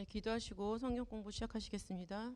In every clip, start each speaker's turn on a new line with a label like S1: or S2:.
S1: 네, 기도하시고 성경 공부 시작하시겠습니다.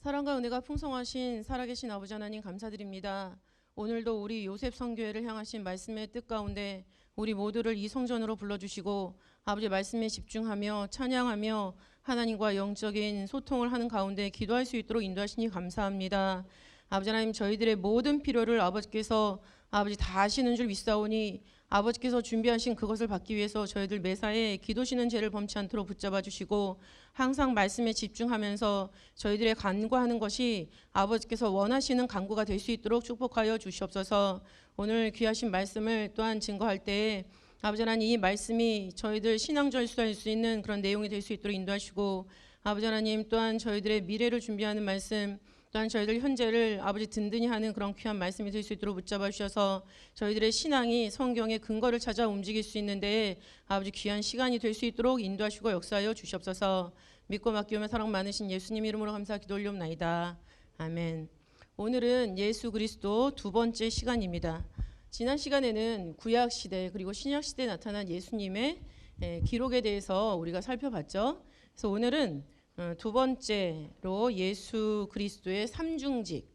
S1: 사랑과 은혜가 풍성하신 살아계신 아버지 하나님 감사드립니다. 오늘도 우리 요셉 성교회를 향하신 말씀의 뜻 가운데 우리 모두를 이 성전으로 불러주시고 아버지 말씀에 집중하며 찬양하며 하나님과 영적인 소통을 하는 가운데 기도할 수 있도록 인도하시니 감사합니다. 아버지 하나님 저희들의 모든 필요를 아버지께서 아버지 다 아시는 줄 믿사오니 아버지께서 준비하신 그것을 받기 위해서 저희들 매사에 기도시는 죄를 범치 않도록 붙잡아 주시고 항상 말씀에 집중하면서 저희들의 간구하는 것이 아버지께서 원하시는 간구가 될 수 있도록 축복하여 주시옵소서. 오늘 귀하신 말씀을 또한 증거할 때에 아버지 하나님 이 말씀이 저희들 신앙 절수할 수 있는 그런 내용이 될 수 있도록 인도하시고 아버지 하나님 또한 저희들의 미래를 준비하는 말씀 또한 저희들 현재를 아버지 든든히 하는 그런 귀한 말씀이 될 수 있도록 붙잡아 주셔서 저희들의 신앙이 성경의 근거를 찾아 움직일 수 있는데 아버지 귀한 시간이 될 수 있도록 인도하시고 역사하여 주시옵소서. 믿고 맡기오며 사랑 많으신 예수님 이름으로 감사 기도 올리옵나이다. 아멘. 오늘은 예수 그리스도 두 번째 시간입니다. 지난 시간에는 구약 시대 그리고 신약 시대에 나타난 예수님의 예, 기록에 대해서 우리가 살펴봤죠. 그래서 오늘은 어, 두 번째로 예수 그리스도의 삼중직에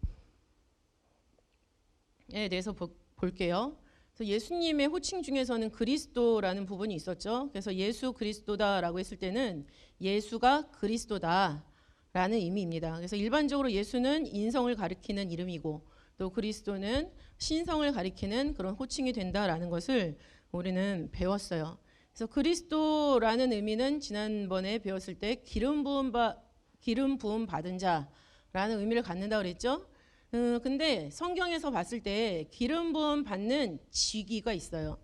S1: 대해서 보- 볼게요. 예수님의 호칭 중에서는 그리스도라는 부분이 있었죠. 그래서 예수 그리스도다라고 했을 때는 예수가 그리스도다라는 의미입니다. 그래서 일반적으로 예수는 인성을 가리키는 이름이고 또 그리스도는 신성을 가리키는 그런 호칭이 된다라는 것을 우리는 배웠어요. 그래서 그리스도라는 의미는 지난번에 배웠을 때 기름 부음 바, 기름 부음 받은 자라는 의미를 갖는다 그랬죠. 음, 근데 성경에서 봤을 때 기름 부음 받는 직위가 있어요.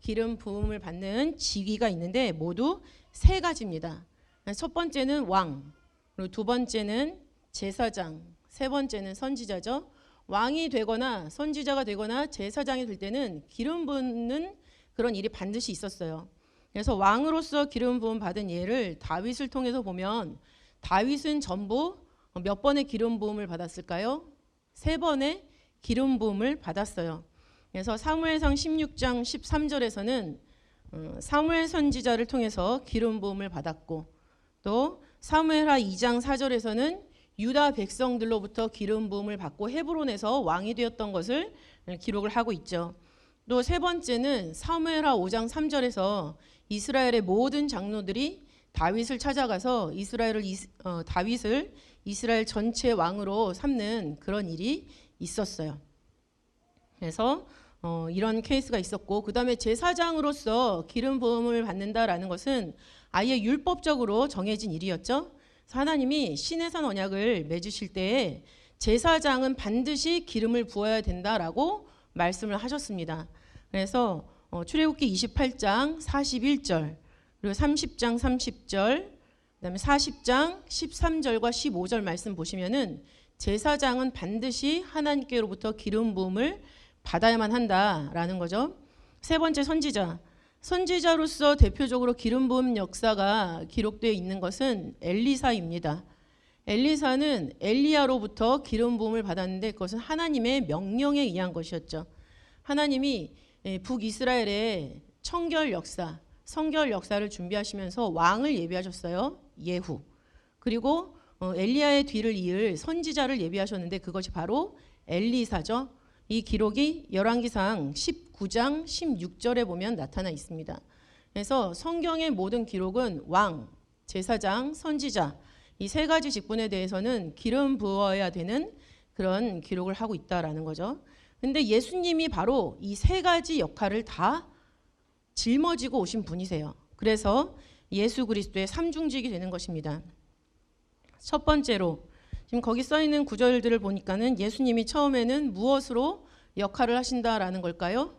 S1: 기름 부음을 받는 직위가 있는데 모두 세 가지입니다. 첫 번째는 왕, 그리고 두 번째는 제사장, 세 번째는 선지자죠. 왕이 되거나 선지자가 되거나 제사장이 될 때는 기름 붓는 그런 일이 반드시 있었어요. 그래서 왕으로서 기름 부음 받은 예를 다윗을 통해서 보면 다윗은 전부 몇 번의 기름 부음을 받았을까요? 세 번의 기름 부음을 받았어요. 그래서 사무엘상 16장 13절에서는 어, 사무엘 선지자를 통해서 기름 부음을 받았고 또 사무엘하 2장 4절에서는 유다 백성들로부터 기름 부음을 받고 헤브론에서 왕이 되었던 것을 기록을 하고 있죠. 또 세 번째는 사무엘하 5장 3절에서 이스라엘의 모든 장로들이 다윗을 찾아가서 이스라엘을 이스- 어, 다윗을 이스라엘 전체 왕으로 삼는 그런 일이 있었어요. 그래서 어, 이런 케이스가 있었고 그 다음에 제사장으로서 기름 부음을 받는다라는 것은 아예 율법적으로 정해진 일이었죠. 하나님이 신의 산 언약을 맺으실 때에 제사장은 반드시 기름을 부어야 된다라고 말씀을 하셨습니다. 그래서 어, 출애굽기 28장 41절 그리고 30장 30절 그다음에 40장 13절과 15절 말씀 보시면은 제사장은 반드시 하나님께로부터 기름 부음을 받아야만 한다라는 거죠. 세 번째 선지자. 선지자로서 대표적으로 기름 부음 역사가 기록되어 있는 것은 엘리사입니다. 엘리사는 엘리야로부터 기름 부음을 받았는데 그것은 하나님의 명령에 의한 것이었죠. 하나님이 예, 북이스라엘의 청결 역사, 성결 역사를 준비하시면서 왕을 예비하셨어요. 예후. 그리고 어, 엘리야의 뒤를 이을 선지자를 예비하셨는데 그것이 바로 엘리사죠. 이 기록이 열왕기상 19장 16절에 보면 나타나 있습니다. 그래서 성경의 모든 기록은 왕, 제사장, 선지자 이 세 가지 직분에 대해서는 기름 부어야 되는 그런 기록을 하고 있다라는 거죠. 근데 예수님이 바로 이 세 가지 역할을 다 짊어지고 오신 분이세요. 그래서 예수 그리스도의 삼중직이 되는 것입니다. 첫 번째로 지금 거기 써 있는 구절들을 보니까는 예수님이 처음에는 무엇으로 역할을 하신다라는 걸까요?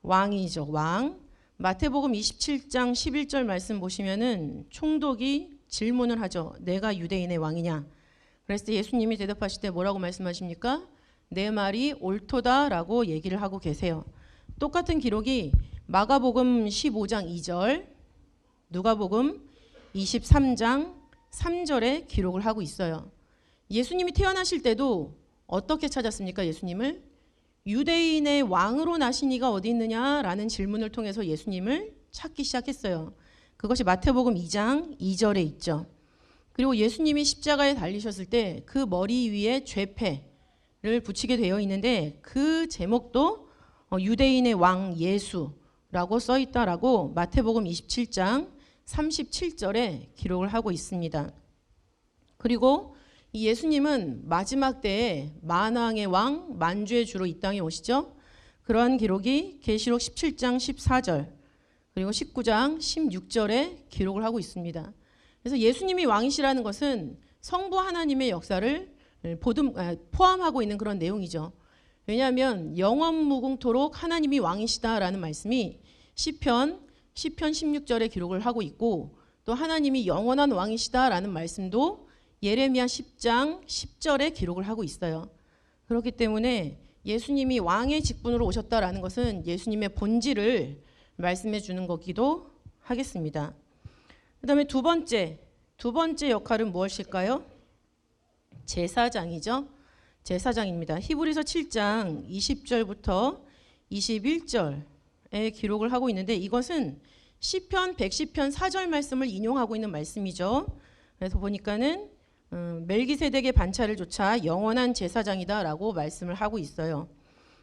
S1: 왕이죠. 왕. 마태복음 27장 11절 말씀 보시면은 총독이 질문을 하죠. 내가 유대인의 왕이냐? 그랬을 때 예수님이 대답하실 때 뭐라고 말씀하십니까? 내 말이 옳도다라고 얘기를 하고 계세요. 똑같은 기록이 마가복음 15장 2절, 누가복음 23장 3절에 기록을 하고 있어요. 예수님이 태어나실 때도 어떻게 찾았습니까? 예수님을 유대인의 왕으로 나신 이가 어디 있느냐라는 질문을 통해서 예수님을 찾기 시작했어요. 그것이 마태복음 2장 2절에 있죠. 그리고 예수님이 십자가에 달리셨을 때 그 머리 위에 죄패 를 붙이게 되어 있는데 그 제목도 어, 유대인의 왕 예수라고 써 있다라고 마태복음 27장 37절에 기록을 하고 있습니다. 그리고 이 예수님은 마지막 때에 만왕의 왕 만주의 주로 이 땅에 오시죠. 그러한 기록이 계시록 17장 14절 그리고 19장 16절에 기록을 하고 있습니다. 그래서 예수님이 왕이시라는 것은 성부 하나님의 역사를 보듬, 아, 포함하고 있는 그런 내용이죠. 왜냐하면 영원 무궁토록 하나님이 왕이시다라는 말씀이 시편 시편 16절에 기록을 하고 있고 또 하나님이 영원한 왕이시다라는 말씀도 예레미야 10장 10절에 기록을 하고 있어요. 그렇기 때문에 예수님이 왕의 직분으로 오셨다라는 것은 예수님의 본질을 말씀해 주는 거기도 하겠습니다. 그다음에 두 번째 두 번째 역할은 무엇일까요? 제사장이죠. 제사장입니다. 히브리서 7장 20절부터 21절에 기록을 하고 있는데 이것은 시편 110편 4절 말씀을 인용하고 있는 말씀이죠. 그래서 보니까는 음, 멜기세덱의 반차를 조차 영원한 제사장이다라고 말씀을 하고 있어요.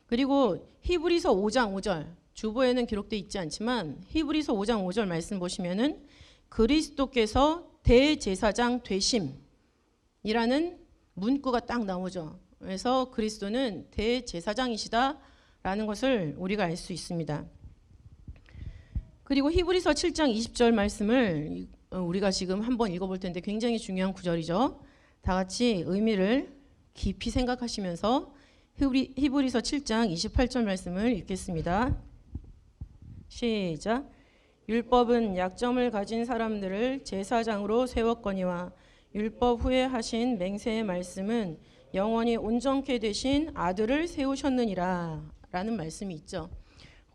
S1: 그리고 히브리서 5장 5절 주보에는 기록돼 있지 않지만 히브리서 5장 5절 말씀 보시면은 그리스도께서 대제사장 되심이라는 문구가 딱 나오죠. 그래서 그리스도는 대제사장이시다라는 것을 우리가 알 수 있습니다. 그리고 히브리서 7장 20절 말씀을 우리가 지금 한번 읽어볼 텐데 굉장히 중요한 구절이죠. 다 같이 의미를 깊이 생각하시면서 히브리 서 7장 28절 말씀을 읽겠습니다. 시작. 율법은 약점을 가진 사람들을 제사장으로 세웠거니와 율법 후에 하신 맹세의 말씀은 영원히 온전케 되신 아들을 세우셨느니라 라는 말씀이 있죠.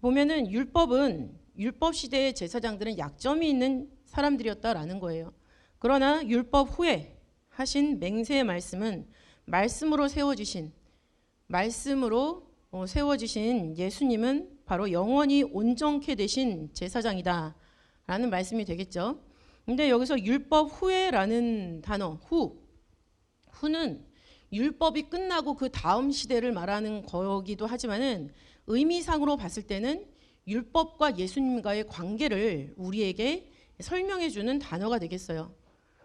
S1: 보면은 율법은 율법 시대의 제사장들은 약점이 있는 사람들이었다라는 거예요. 그러나 율법 후에 하신 맹세의 말씀은 말씀으로 세워지신 말씀으로 어, 세워지신 예수님은 바로 영원히 온전케 되신 제사장이다 라는 말씀이 되겠죠. 근데 여기서 율법 후에라는 단어 후 후는 율법이 끝나고 그 다음 시대를 말하는 거기도 하지만은 의미상으로 봤을 때는 율법과 예수님과의 관계를 우리에게 설명해 주는 단어가 되겠어요.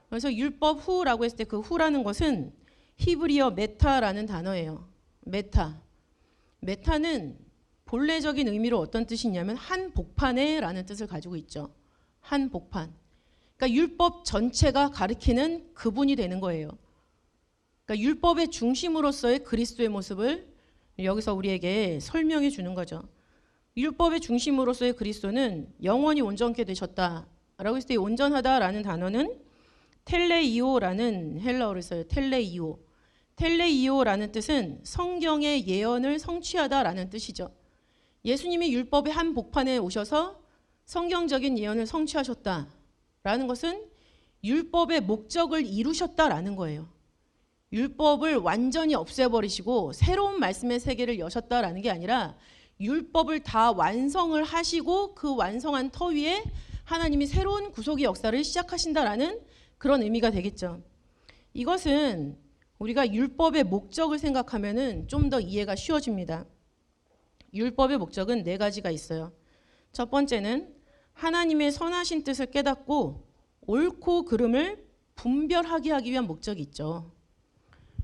S1: 그래서 율법 후라고 했을 때 그 후라는 것은 히브리어 메타라는 단어예요. 메타. 메타는 본래적인 의미로 어떤 뜻이 있냐면 한 복판에라는 뜻을 가지고 있죠. 한 복판. 그러니까 율법 전체가 가리키는 그분이 되는 거예요. 그러니까 율법의 중심으로서의 그리스도의 모습을 여기서 우리에게 설명해 주는 거죠. 율법의 중심으로서의 그리스도는 영원히 온전케 되셨다라고 했을 때 온전하다라는 단어는 텔레이오라는 헬라어를 써요. 텔레이오. 텔레이오라는 뜻은 성경의 예언을 성취하다라는 뜻이죠. 예수님이 율법의 한 복판에 오셔서 성경적인 예언을 성취하셨다 라는 것은 율법의 목적을 이루셨다라는 거예요. 율법을 완전히 없애버리시고 새로운 말씀의 세계를 여셨다라는 게 아니라 율법을 다 완성을 하시고 그 완성한 터 위에 하나님이 새로운 구속의 역사를 시작하신다라는 그런 의미가 되겠죠. 이것은 우리가 율법의 목적을 생각하면은 좀 더 이해가 쉬워집니다. 율법의 목적은 네 가지가 있어요. 첫 번째는 하나님의 선하신 뜻을 깨닫고 옳고 그름을 분별하게 하기 위한 목적이 있죠.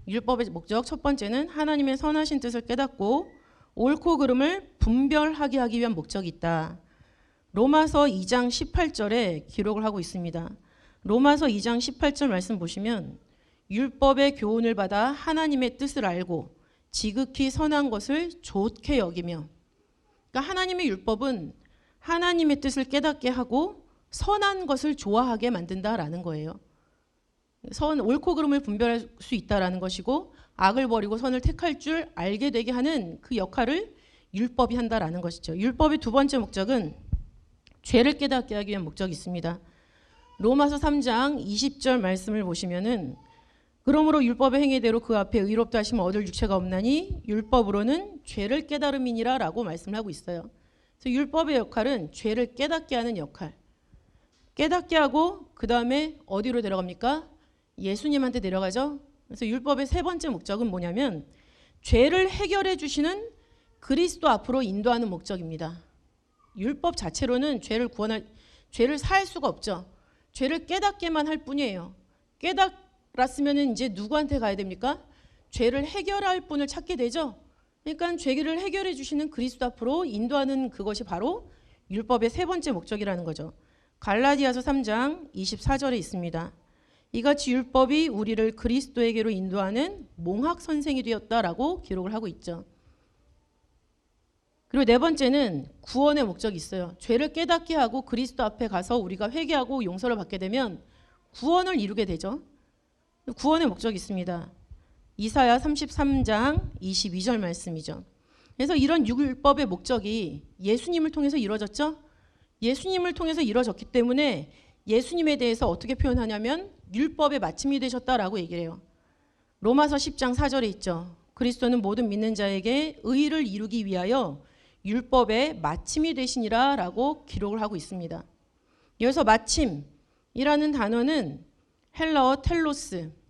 S1: 율법의 목적 첫 번째는 하나님의 선하신 뜻을 깨닫고 옳고 그름을 분별하게 하기 위한 목적이 있다. 로마서 2장 18절에 기록을 하고 있습니다. 로마서 2장 18절 말씀 보시면 율법의 교훈을 받아 하나님의 뜻을 알고 지극히 선한 것을 좋게 여기며 그러니까 하나님의 율법은 하나님의 뜻을 깨닫게 하고 선한 것을 좋아하게 만든다라는 거예요. 선 옳고 그름을 분별할 수 있다라는 것이고 악을 버리고 선을 택할 줄 알게 되게 하는 그 역할을 율법이 한다라는 것이죠. 율법의 두 번째 목적은 죄를 깨닫게 하기 위한 목적이 있습니다. 로마서 3장 20절 말씀을 보시면은 그러므로 율법의 행위대로 그 앞에 의롭다 하시면 얻을 육체가 없나니 율법으로는 죄를 깨달음이니라라고 말씀을 하고 있어요. 그래서 율법의 역할은 죄를 깨닫게 하는 역할. 깨닫게 하고 그 다음에 어디로 데려갑니까? 예수님한테 데려가죠. 그래서 율법의 세 번째 목적은 뭐냐면 죄를 해결해 주시는 그리스도 앞으로 인도하는 목적입니다. 율법 자체로는 죄를 구원할 죄를 살 수가 없죠. 죄를 깨닫게만 할 뿐이에요. 깨달았으면 이제 누구한테 가야 됩니까? 죄를 해결할 분을 찾게 되죠. 그러니까 죄를 해결해 주시는 그리스도 앞으로 인도하는 그것이 바로 율법의 세 번째 목적이라는 거죠. 갈라디아서 3장 24절에 있습니다. 이같이 율법이 우리를 그리스도에게로 인도하는 몽학 선생이 되었다라고 기록을 하고 있죠. 그리고 네 번째는 구원의 목적이 있어요. 죄를 깨닫게 하고 그리스도 앞에 가서 우리가 회개하고 용서를 받게 되면 구원을 이루게 되죠. 구원의 목적이 있습니다. 이사야 33장 22절 말씀이죠. 그래서 이런 율법의 목적이 예수님을 통해서 이루어졌죠. 예수님을 통해서 이루어졌기 때문에 예수님에 대해서 어떻게 표현하냐면 율법의 마침이 되셨다라고 얘기를 해요. 로마서 10장 4절에 있죠. 그리스도는 모든 믿는 자에게 의를 이루기 위하여 율법의 마침이 되시니라라고 기록을 하고 있습니다. 여기서 마침이라는 단어는 헬라어 텔로스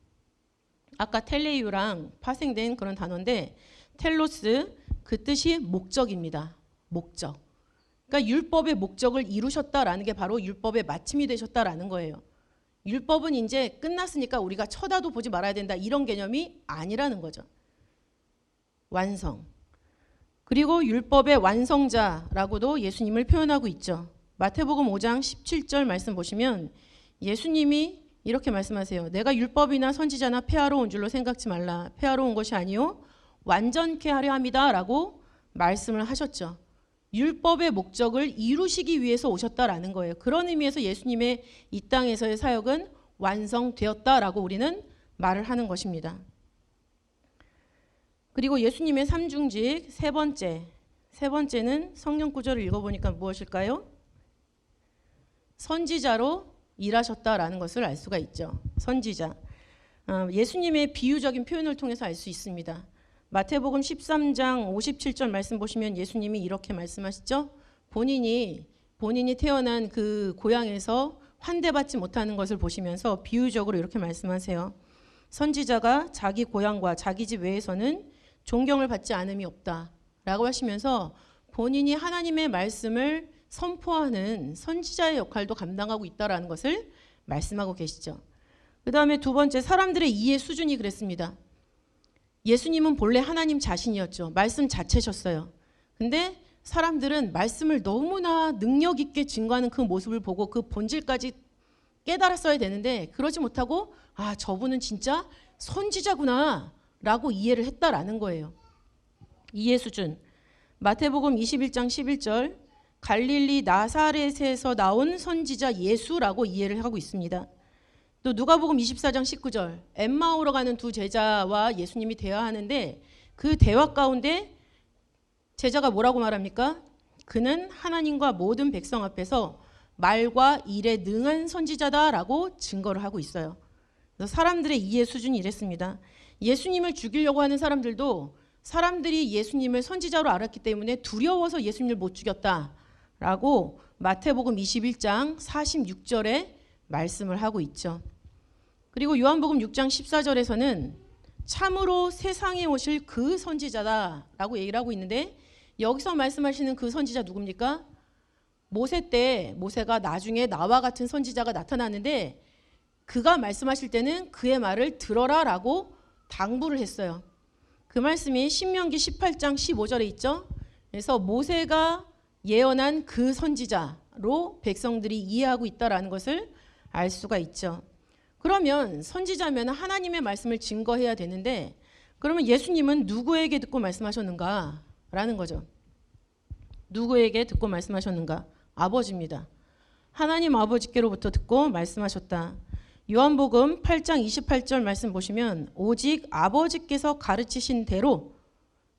S1: 아까 텔레유랑 파생된 그런 단어인데 텔로스 그 뜻이 목적입니다. 목적. 그러니까 율법의 목적을 이루셨다라는 게 바로 율법의 마침이 되셨다라는 거예요. 율법은 이제 끝났으니까 우리가 쳐다도 보지 말아야 된다 이런 개념이 아니라는 거죠. 완성. 그리고 율법의 완성자라고도 예수님을 표현하고 있죠. 마태복음 5장 17절 말씀 보시면 예수님이 이렇게 말씀하세요. 내가 율법이나 선지자나 폐하러 온 줄로 생각지 말라. 폐하러 온 것이 아니요 완전케 하려 합니다라고 말씀을 하셨죠. 율법의 목적을 이루시기 위해서 오셨다라는 거예요. 그런 의미에서 예수님의 이 땅에서의 사역은 완성되었다라고 우리는 말을 하는 것입니다. 그리고 예수님의 삼중직 세 번째, 세 번째는 성경 구절을 읽어보니까 무엇일까요? 선지자로 일하셨다라는 것을 알 수가 있죠. 선지자. 어, 예수님의 비유적인 표현을 통해서 알 수 있습니다. 마태복음 13장 57절 말씀 보시면 예수님이 이렇게 말씀하시죠. 본인이 본인이 태어난 그 고향에서 환대받지 못하는 것을 보시면서 비유적으로 이렇게 말씀하세요. 선지자가 자기 고향과 자기 집 외에서는 존경을 받지 않음이 없다라고 하시면서 본인이 하나님의 말씀을 선포하는 선지자의 역할도 감당하고 있다라는 것을 말씀하고 계시죠. 그 다음에 두 번째 사람들의 이해 수준이 그랬습니다. 예수님은 본래 하나님 자신이었죠. 말씀 자체셨어요. 근데 사람들은 말씀을 너무나 능력 있게 증거하는 그 모습을 보고 그 본질까지 깨달았어야 되는데 그러지 못하고 아 저분은 진짜 선지자구나 라고 이해를 했다라는 거예요. 이해 수준. 마태복음 21장 11절 갈릴리 나사렛에서 나온 선지자 예수라고 이해를 하고 있습니다. 또 누가복음 24장 19절 엠마오로 가는 두 제자와 예수님이 대화하는데 그 대화 가운데 제자가 뭐라고 말합니까? 그는 하나님과 모든 백성 앞에서 말과 일에 능한 선지자다라고 증거를 하고 있어요. 그래서 사람들의 이해 수준이 이랬습니다. 예수님을 죽이려고 하는 사람들도 사람들이 예수님을 선지자로 알았기 때문에 두려워서 예수님을 못 죽였다 라고 마태복음 21장 46절에 말씀을 하고 있죠. 그리고 요한복음 6장 14절에서는 참으로 세상에 오실 그 선지자다라고 얘기를 하고 있는데 여기서 말씀하시는 그 선지자 누굽니까? 모세 때 모세가 나중에 나와 같은 선지자가 나타나는데 그가 말씀하실 때는 그의 말을 들어라라고 당부를 했어요. 그 말씀이 신명기 18장 15절에 있죠. 그래서 모세가 예언한 그 선지자로 백성들이 이해하고 있다라는 것을 알 수가 있죠. 그러면 선지자면 하나님의 말씀을 증거해야 되는데 그러면 예수님은 누구에게 듣고 말씀하셨는가? 라는 거죠. 누구에게 듣고 말씀하셨는가? 아버지입니다. 하나님 아버지께로부터 듣고 말씀하셨다. 요한복음 8장 28절 말씀 보시면 오직 아버지께서 가르치신 대로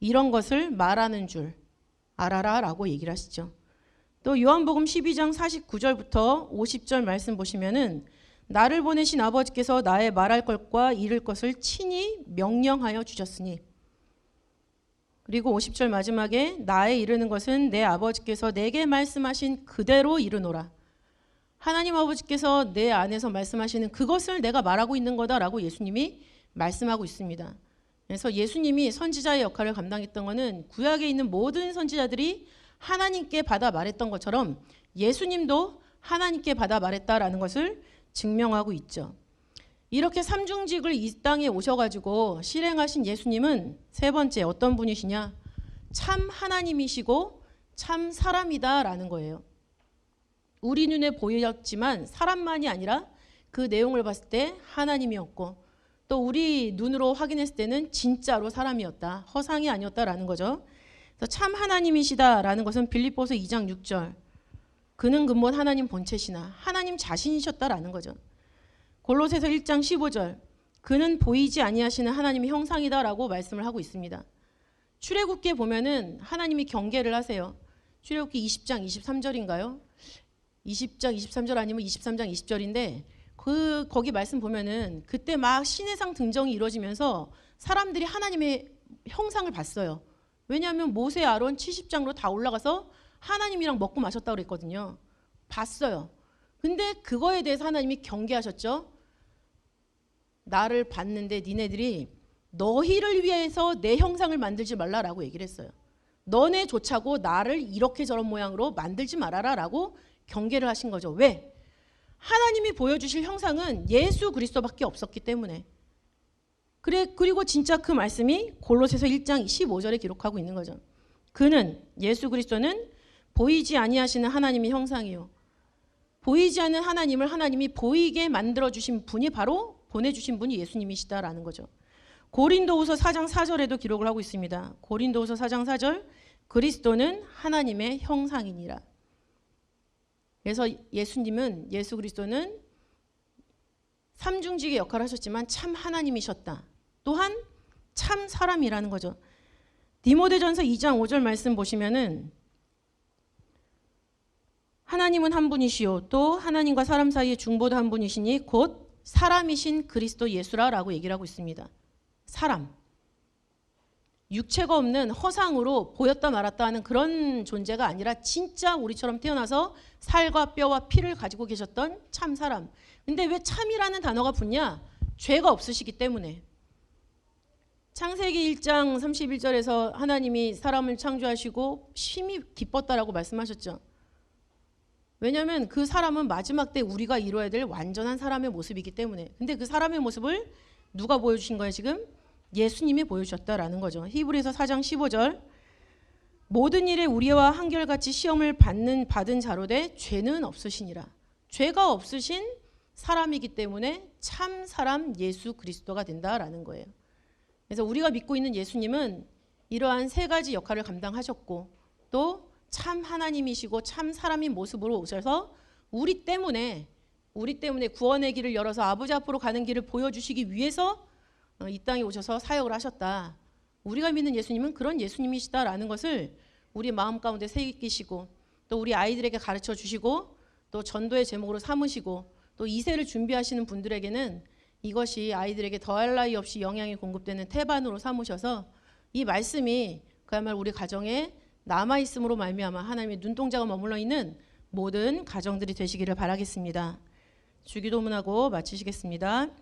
S1: 이런 것을 말하는 줄 알아라라고 얘기를 하시죠. 또 요한복음 12장 49절부터 50절 말씀 보시면은 나를 보내신 아버지께서 나의 말할 것과 이를 것을 친히 명령하여 주셨으니 그리고 50절 마지막에 나의 이르는 것은 내 아버지께서 내게 말씀하신 그대로 이르노라. 하나님 아버지께서 내 안에서 말씀하시는 그것을 내가 말하고 있는 거다라고 예수님이 말씀하고 있습니다. 그래서 예수님이 선지자의 역할을 감당했던 것은 구약에 있는 모든 선지자들이 하나님께 받아 말했던 것처럼 예수님도 하나님께 받아 말했다라는 것을 증명하고 있죠. 이렇게 삼중직을 이 땅에 오셔가지고 실행하신 예수님은 세 번째 어떤 분이시냐? 참 하나님이시고 참 사람이다라는 거예요. 우리 눈에 보였지만 사람만이 아니라 그 내용을 봤을 때 하나님이었고 또 우리 눈으로 확인했을 때는 진짜로 사람이었다. 허상이 아니었다라는 거죠. 그래서 참 하나님이시다라는 것은 빌립보서 2장 6절. 그는 근본 하나님 본체시나 하나님 자신이셨다라는 거죠. 골로새서 1장 15절. 그는 보이지 아니하시는 하나님의 형상이다라고 말씀을 하고 있습니다. 출애굽기에 보면은 하나님이 경계를 하세요. 출애굽기 20장 23절인가요? 20장 23절 아니면 23장 20절인데 그 거기 말씀 보면은 그때 막 신해상 등정이 이루어지면서 사람들이 하나님의 형상을 봤어요. 왜냐하면 모세 아론 70장으로 다 올라가서 하나님이랑 먹고 마셨다고 그랬거든요. 봤어요. 근데 그거에 대해서 하나님이 경계하셨죠. 나를 봤는데 니네들이 너희를 위해서 내 형상을 만들지 말라라고 얘기를 했어요. 너네조차고 나를 이렇게 저런 모양으로 만들지 말아라라고 경계를 하신 거죠. 왜? 하나님이 보여주실 형상은 예수 그리스도밖에 없었기 때문에. 그래 그리고 진짜 그 말씀이 골로새서 1장 15절에 기록하고 있는 거죠. 그는 예수 그리스도는 보이지 아니하시는 하나님의 형상이요. 보이지 않는 하나님을 하나님이 보이게 만들어 주신 분이 바로 보내 주신 분이 예수님이시다라는 거죠. 고린도후서 4장 4절에도 기록을 하고 있습니다. 고린도후서 4장 4절 그리스도는 하나님의 형상이니라. 그래서 예수님은 예수 그리스도는 삼중직의 역할을 하셨지만 참 하나님이셨다. 또한 참 사람이라는 거죠. 디모데전서 2장 5절 말씀 보시면은 하나님은 한 분이시요 또 하나님과 사람 사이의 중보도 한 분이시니 곧 사람이신 그리스도 예수라라고 얘기를 하고 있습니다. 사람. 육체가 없는 허상으로 보였다 말았다 하는 그런 존재가 아니라 진짜 우리처럼 태어나서 살과 뼈와 피를 가지고 계셨던 참 사람. 근데 왜 참이라는 단어가 붙냐? 죄가 없으시기 때문에. 창세기 1장 31절에서 하나님이 사람을 창조하시고 심히 기뻤다라고 말씀하셨죠. 왜냐하면 그 사람은 마지막 때 우리가 이루어야 될 완전한 사람의 모습이기 때문에. 근데 그 사람의 모습을 누가 보여주신 거예요 지금? 예수님이 보여주셨다라는 거죠. 히브리서 4장 15절 모든 일에 우리와 한결같이 시험을 받는 받은 자로되 죄는 없으시니라. 죄가 없으신 사람이기 때문에 참 사람 예수 그리스도가 된다라는 거예요. 그래서 우리가 믿고 있는 예수님은 이러한 세 가지 역할을 감당하셨고 또 참 하나님이시고 참 사람인 모습으로 오셔서 우리 때문에 우리 때문에 구원의 길을 열어서 아버지 앞으로 가는 길을 보여주시기 위해서 어, 이 땅에 오셔서 사역을 하셨다. 우리가 믿는 예수님은 그런 예수님이시다라는 것을 우리 마음 가운데 새기시고 또 우리 아이들에게 가르쳐 주시고 또 전도의 제목으로 삼으시고 또 이세를 준비하시는 분들에게는 이것이 아이들에게 더할 나위 없이 영향이 공급되는 태반으로 삼으셔서 이 말씀이 그야말로 우리 가정에 남아 있음으로 말미암아 하나님의 눈동자가 머물러 있는 모든 가정들이 되시기를 바라겠습니다. 주기도문하고 마치시겠습니다.